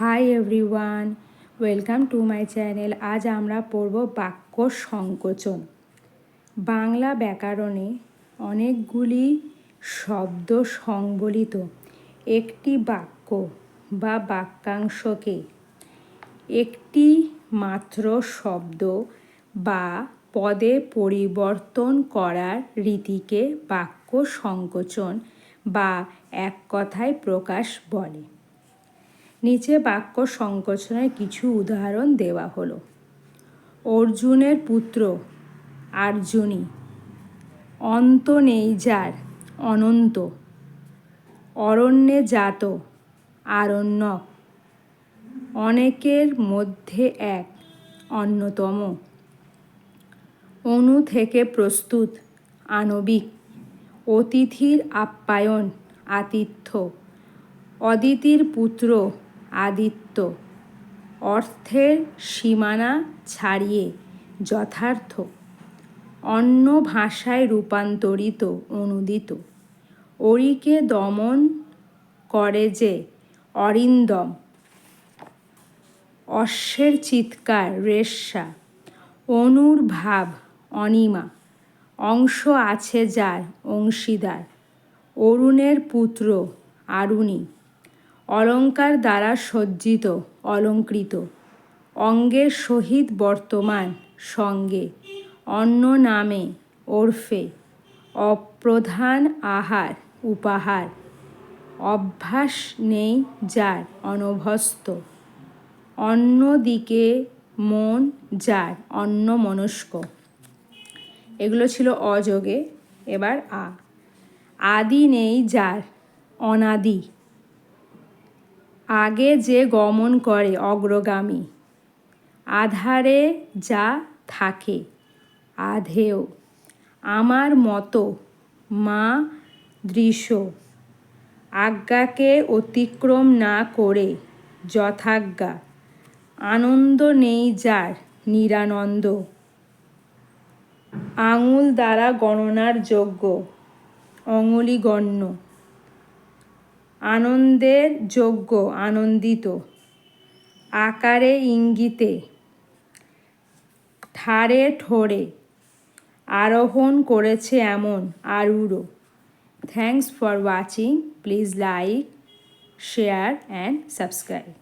Hi everyone, welcome to my channel. আজ আমরা পড়ব বাক্য সংকোচন। বাংলা ব্যাকরণে অনেকগুলি শব্দ সংবলিত একটি বাক্য বা বাক্যাংশকে একটি মাত্র শব্দ বা পদে পরিবর্তন করার রীতিকে বাক্য সংকোচন বা এক কথায় প্রকাশ বলে। নিচে বাক্য সংকোচনের কিছু উদাহরণ দেওয়া হলো। অর্জুনের পুত্র আর্জুনী, অন্ত নেই যার অনন্ত, অরণ্যে জাত আরণ্যক অনেকের মধ্যে এক অন্যতম। অনু থেকে প্রস্তুত আণবিক, অতিথির আপ্যায়ন আতিথ্য, অদিতির পুত্র আদিত্য। অর্থের সীমানা ছাড়িয়ে যথার্থ। অন্য ভাষায় রূপান্তরিত, অনুদিত। অরিকে দমন করে যে অরিন্দম। অশ্বের চিৎকার, রেশা। অনুর ভাব অনিমা। অংশ আছে যার, অংশীদার। অরুণের পুত্র, আরুণী। অলঙ্কার দ্বারা সজ্জিত, অলঙ্কৃত। অঙ্গের সহিত বর্তমান, সঙ্গে। অন্য নামে, ওরফে। অপ্রধান আহার, উপাহার। অভ্যাস নেই যার অনভস্ত অন্যদিকে মন যার, অন্য মনস্ক। এগুলো ছিল অযোগে। এবার আ। আদি নেই যার, অনাদি। আগে যে গমন করে অগ্রগামী, আধারে যা থাকে, আধেয়। আমার মতো মা দৃশ্য, আজ্ঞাকে অতিক্রম না করে যথাজ্ঞা, আনন্দ নেই যার নিরানন্দ। আঙুল দ্বারা গণনার যোগ্য অঙ্গুলিগণ্য আনন্দের যোগ্য, আনন্দিত। আকারে ইঙ্গিতে ঠারে ঠোরে আরোহণ করেছে এমন আরুরো। Thanks for watching please like share and subscribe